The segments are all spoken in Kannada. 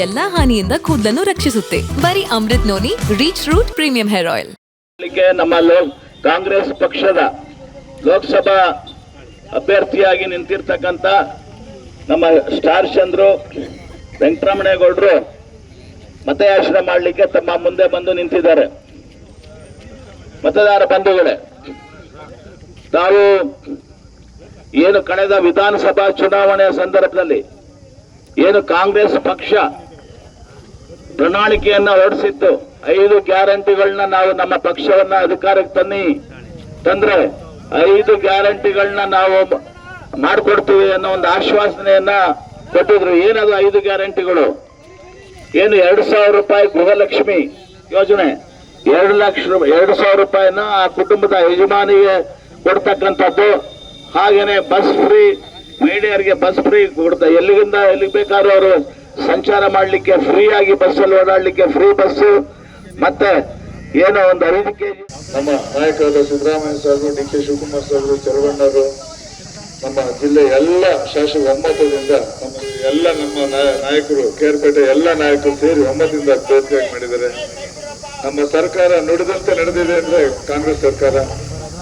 ಎಲ್ಲಾ ಹಾನಿಯಿಂದ ಕೂದಲನ್ನು ರಕ್ಷಿಸುತ್ತೆ. ಬರೀ Amrut Noni reach root premium hair oil ನಮ್ಮ ಕಾಂಗ್ರೆಸ್ ಪಕ್ಷದ ಲೋಕಸಭಾ ಅಭ್ಯರ್ಥಿಯಾಗಿ ನಿಂತಿರ್ತಕ್ಕಂಥ ನಮ್ಮ ಸ್ಟಾರ್ ಚಂದ್ರು, ವೆಂಕಟರಮಣೇಗೌಡರು ಮತಯಾಚನೆ ಮಾಡಲಿಕ್ಕೆ ತಮ್ಮ ಮುಂದೆ ಬಂದು ನಿಂತಿದ್ದಾರೆ. ಮತದಾರ ಬಂಧುಗಳೇ, ತಾವು ಏನು ಕಳೆದ ವಿಧಾನಸಭಾ ಚುನಾವಣೆಯ ಸಂದರ್ಭದಲ್ಲಿ ಏನು ಕಾಂಗ್ರೆಸ್ ಪಕ್ಷ ಪ್ರಣಾಳಿಕೆಯನ್ನ ಹೊರಡಿಸಿತ್ತು. ಐದು ಗ್ಯಾರಂಟಿಗಳನ್ನ ನಾವು ನಮ್ಮ ಪಕ್ಷವನ್ನ ಅಧಿಕಾರಕ್ಕೆ ತನ್ನಿ ತಂದ್ರೆ ಐದು ಗ್ಯಾರಂಟಿಗಳನ್ನ ನಾವು ಮಾಡಿಕೊಡ್ತೀವಿ ಅನ್ನೋ ಒಂದು ಆಶ್ವಾಸನೆಯನ್ನ ಕೊಟ್ಟಿದ್ರು. ಏನದು ಐದು ಗ್ಯಾರಂಟಿಗಳು? ಏನು ಎರಡು ಸಾವಿರ ರೂಪಾಯಿ ಗೃಹಲಕ್ಷ್ಮಿ ಯೋಜನೆ? ಎರಡು ಲಕ್ಷ ಎರಡು ಸಾವಿರ ರೂಪಾಯಿನ ಆ ಕುಟುಂಬದ ಯಜಮಾನಿಗೆ ಕೊಡ್ತಕ್ಕಂಥದ್ದು. ಹಾಗೇನೆ ಬಸ್ ಫ್ರೀ, ಮಹಿಳೆಯರಿಗೆ ಬಸ್ ಫ್ರೀ ಕೊಡ್ತಾ, ಎಲ್ಲಿಗಿಂದ ಎಲ್ಲಿಗೆ ಬೇಕಾದ್ರೂ ಅವರು ಸಂಚಾರ ಮಾಡಲಿಕ್ಕೆ ಫ್ರೀ ಆಗಿ ಬಸ್ಸಲ್ಲಿ ಓಡಾಡಲಿಕ್ಕೆ ಫ್ರೀ ಬಸ್ಸು ಮತ್ತೆ ಏನೋ ಒಂದು ಐದು ಕೆಜಿ ನಮ್ಮ ನಾಯಕರಾದ ಸಿದ್ದರಾಮಯ್ಯ ಸಾಹೇಬರು ಡಿ ಕೆ ಶಿವಕುಮಾರ್ ಸಾಹೇಬರು ಚರವಣ್ಣರು, ನಮ್ಮ ಜಿಲ್ಲೆ ಎಲ್ಲ ಶಾಸಕ ಒಮ್ಮತದಿಂದ ನಮ್ಮ ಎಲ್ಲ ನಮ್ಮ ನಾಯ- ನಾಯಕರು ಕೇರ್ಪೇಟೆ ಎಲ್ಲ ನಾಯಕರು ಸೇರಿ ಒಮ್ಮತದಿಂದ ಅಭ್ಯರ್ಥಿಯಾಗಿ ಮಾಡಿದ್ದಾರೆ. ನಮ್ಮ ಸರ್ಕಾರ ನುಡಿದಂತೆ ನಡೆದಿದೆ ಅಂದ್ರೆ ಕಾಂಗ್ರೆಸ್ ಸರ್ಕಾರ.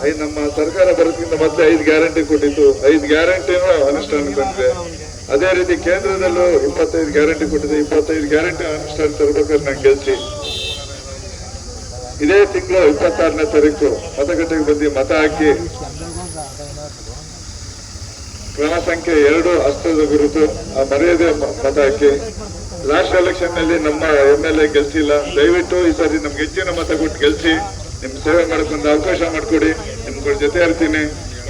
ಐದು ನಮ್ಮ ಸರ್ಕಾರ ಬರೋದಕ್ಕಿಂತ ಮತ್ತೆ ಐದು ಗ್ಯಾರಂಟಿ ಕೊಟ್ಟಿತ್ತು. ಐದು ಗ್ಯಾರಂಟಿನೂ ಅನುಷ್ಠಾನಕ್ಕೆ ಬಂದಿದೆ. ಅದೇ ರೀತಿ ಕೇಂದ್ರದಲ್ಲೂ ಇಪ್ಪತ್ತೈದು ಗ್ಯಾರಂಟಿ ಕೊಟ್ಟಿದೆ. ಇಪ್ಪತ್ತೈದು ಗ್ಯಾರಂಟಿ ಅನುಷ್ಠಾನ ತರಬೇಕಾದ್ರೆ ನಂಗೆ ಗೆಲ್ಸಿ. ಇದೇ ತಿಂಗಳು ಇಪ್ಪತ್ತಾರನೇ ತಾರೀಕು ಮತಗಟ್ಟೆಗೆ ಬಂದು ಮತ ಹಾಕಿ ಕ್ರಮ ಸಂಖ್ಯೆ ಎರಡು ಹಸ್ತದ ಗುರುತು. ಆ ಮರ್ಯಾದೆ ಮತ ಹಾಕಿ. ಲಾಸ್ಟ್ ಎಲೆಕ್ಷನ್ನಲ್ಲಿ ನಮ್ಮ ಎಂ ಎಲ್ ಎ ಗೆಲ್ಸಿಲ್ಲ. ದಯವಿಟ್ಟು ಈ ಸಾರಿ ನಮ್ಗೆ ಹೆಚ್ಚಿನ ಮತ ಕೊಟ್ಟು ಗೆಲ್ಸಿ. ನಿಮ್ ಸೇವೆ ಮಾಡ್ಕೊಂಡು ಅವಕಾಶ ಮಾಡ್ಕೊಡಿ. ನಿಮ್ಗಳ ಜೊತೆ ಇರ್ತೀನಿ.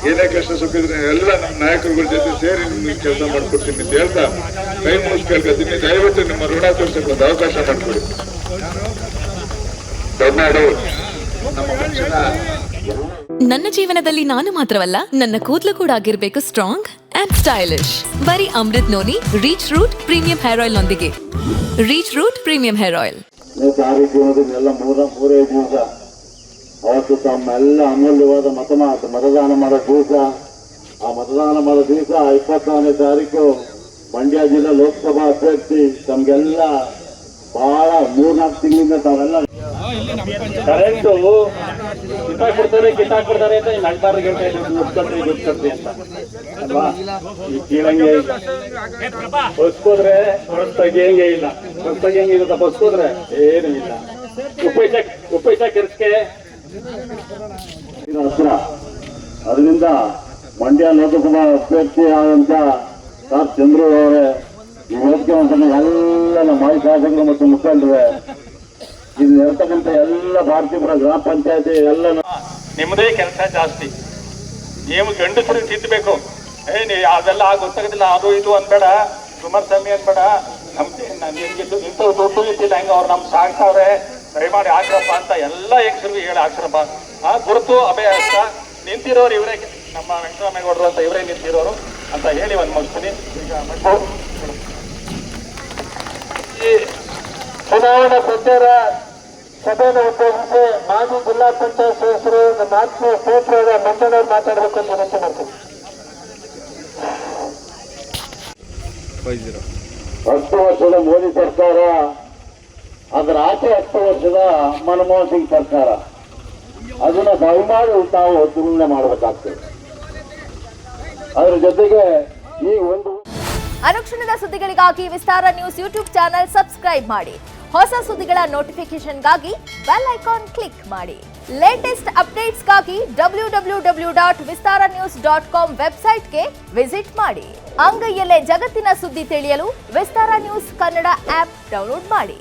ಏನೇ ಕಷ್ಟ ಸುಖ ಇದ್ರೆ ಎಲ್ಲ ನಮ್ಮ ನಾಯಕರುಗಳ ಜೊತೆ ಸೇರಿ ನಿಮ್ಗೆ ಕೆಲಸ ಮಾಡ್ಕೊಡ್ತೀನಿ ಅಂತ ಹೇಳ್ತಾ ಕೈ ಮುಗಿಸ್ ಕೇಳ್ಕೊತೀನಿ ದಯವಿಟ್ಟು ನಿಮ್ಮ ಋಣ ತೋರ್ಸಕ್ಕೆ ಒಂದು ಅವಕಾಶ ಮಾಡ್ಕೊಡಿ. ದಯಮಾಡಿ ನಮ್ಮ ಪಕ್ಷದ ನನ್ನ ಜೀವನದಲ್ಲಿ ನಾನು ಮಾತ್ರವಲ್ಲ ನನ್ನ ಕೂದಲು ಕೂಡ ಆಗಿರ್ಬೇಕು ಸ್ಟ್ರಾಂಗ್ ಅಂಡ್ ಸ್ಟೈಲಿಶ್ ಬರೀ Amrut Noni reach root premium hair oil ನೊಂದಿಗೆ. Reach root premium hair oil ದಾರಿ ತಮ್ಮ ಎಲ್ಲ ಅವತ್ತು ಅಮೂಲ್ಯವಾದ ಮತ ಮತದಾನ ಮಾಡೋ ದಿವಸ. ಆ ಮತದಾನ ಮಾಡೋ ದಿವಸ ಇಪ್ಪತ್ತಾರನೇ ತಾರೀಕು ಮಂಡ್ಯ ಜಿಲ್ಲಾ ಲೋಕಸಭಾ ಅಭ್ಯರ್ಥಿ, ತಮ್ಗೆಲ್ಲ ಬಹಳ ಮೂರ್ನಾಲ್ಕು ತಿಂಗಳಿಂದ ತಾವೆಲ್ಲ ಕರೆಂಟು ಕಿತ್ತಾಕ್ಬಿಡ್ತಾರೆ ಕಿತ್ತಾಕ್ಬಿಡ್ತಾರೆ ಅಂತ ಈ ನಡ್ಬಾರ್ದು ಹೇಳ್ತಾ ಇದ್ರು. ಮುಖ್ಯಮಂತ್ರಿ ದುಡ್ಡು ಅಂತ. ಈ ಕೀಳಂಗೆ ಬಸ್ಕೋದ್ರೆ ಬಸ್ ತೆಗಿಯಂಗೆ ಇಲ್ಲ. ಬಸ್ ತೆಗಿಯಂಗೆ ಇರುತ್ತೆ ಬಸ್ಕೋದ್ರೆ ಏನು ಇಲ್ಲ. ಉಪ್ಪೈಸ ಉಪ್ಪೈಸ ಕೆರ್ಸ್ಕೆ ಅದರಿಂದ ಮಂಡ್ಯ ಲೋಕಸಭಾ ಅಭ್ಯರ್ಥಿ ಆದಂತ ಸರ್ ಚಂದ್ರು ಅವರೇ, ಈ ಅಂತಂದ್ರೆ ಎಲ್ಲ ನಮ್ಮ ಮಾಜಿ ಶಾಸಕರು ಮತ್ತು ಮುಖಂಡರೇ ಇಲ್ಲಿ ಇರ್ತಕ್ಕಂಥ ಎಲ್ಲ ಭಾರತೀಯ ಗ್ರಾಮ ಪಂಚಾಯತಿ ಎಲ್ಲ ನಿಮ್ಮದೇ ಕೆಲಸ ಜಾಸ್ತಿ. ನೀವು ಗಂಡಸರು ತಿದ್ದಬೇಕು ಏ, ನೀ ಅದೆಲ್ಲ ಗೊತ್ತಾಗೋದಿಲ್ಲ, ಅದು ಇದು ಅನ್ಬೇಡ ಕುಮಾರಸ್ವಾಮಿ ಅನ್ಬೇಡ ನಮ್ಗೆ ನಿಮ್ಗೆ ಇಂಥವು ದೊಡ್ಡ ಇದ್ದಿಲ್ಲ ಹೆಂಗ ಅವ್ರು ನಮ್ಗೆ ಸಾಕ್ತಾವ್ರೆ. ದಯಮಾಡಿ ಆಗ್ರಪ್ಪ ಅಂತ ಎಲ್ಲ ಹೆಂಗಸರಿಗೂ ಹೇಳಿ ಆಗ್ರಪ್ಪ ಆ ಗುರುತು ಅಭಯಾಸ ನಿಂತಿರೋರು ಇವರೇ ನಮ್ಮ ವೆಂಕಟರಾಮೇಗೌಡರು ಅಂತ ಇವರೇ ನಿಂತಿರೋರು ಅಂತ ಹೇಳಿ ಒಂದು ಮುಗಿಸ್ತೀನಿ ಈಗ ಈ ಚುನಾವಣಾ ಪ್ರಚಾರ ಸಭೆಯನ್ನು ಉದ್ದೇಶಿಸಿ ಮಾಜಿ ಜಿಲ್ಲಾ ಪಂಚಾಯತ್ ಸದಸ್ಯರು ನಮ್ಮ ಆತ್ಮೀಯ ಸ್ನೇಹಿತರಾದ ಮಂಜಣ್ಣವ್ರು ಮಾತಾಡಬೇಕು ಅಂತ ವಿನಂತಿ ಮಾಡ್ತೀನಿ. ಹತ್ತು ವರ್ಷದ ಮೋದಿ ಸರ್ಕಾರ ಅದರ ಆಚೆ ಹತ್ತು ವರ್ಷದ ಮನಮೋಹನ್ ಸಿಂಗ್ ಸರ್ಕಾರ. ಅದನ್ನ ದಯಮಾಡಿ ತಾವು ತುಲನೆ ಮಾಡಬೇಕಾಗ್ತದೆ. ಅದ್ರ ಜೊತೆಗೆ ಈ ಒಂದು ಅನುಕ್ಷಣದ ಸುದ್ದಿಗಳಿಗಾಗಿ Vistara news YouTube channel subscribe ಮಾಡಿ. ಹೊಸ ಸುದ್ದಿಗಳ ನೋಟಿಫಿಕೇಶನ್ಗಾಗಿ ಬೆಲ್ ಐಕಾನ್ ಕ್ಲಿಕ್ ಮಾಡಿ. Latest ಅಪ್ಡೇಟ್ಸ್ಗಾಗಿ W W W dot Vistara news dot com ವೆಬ್ಸೈಟ್ಗೆ ವಿಸಿಟ್ ಮಾಡಿ. ಅಂಗೈಯಲ್ಲೇ ಜಗತ್ತಿನ ಸುದ್ದಿ ತಿಳಿಯಲು Vistara news Kannada app download ಮಾಡಿ.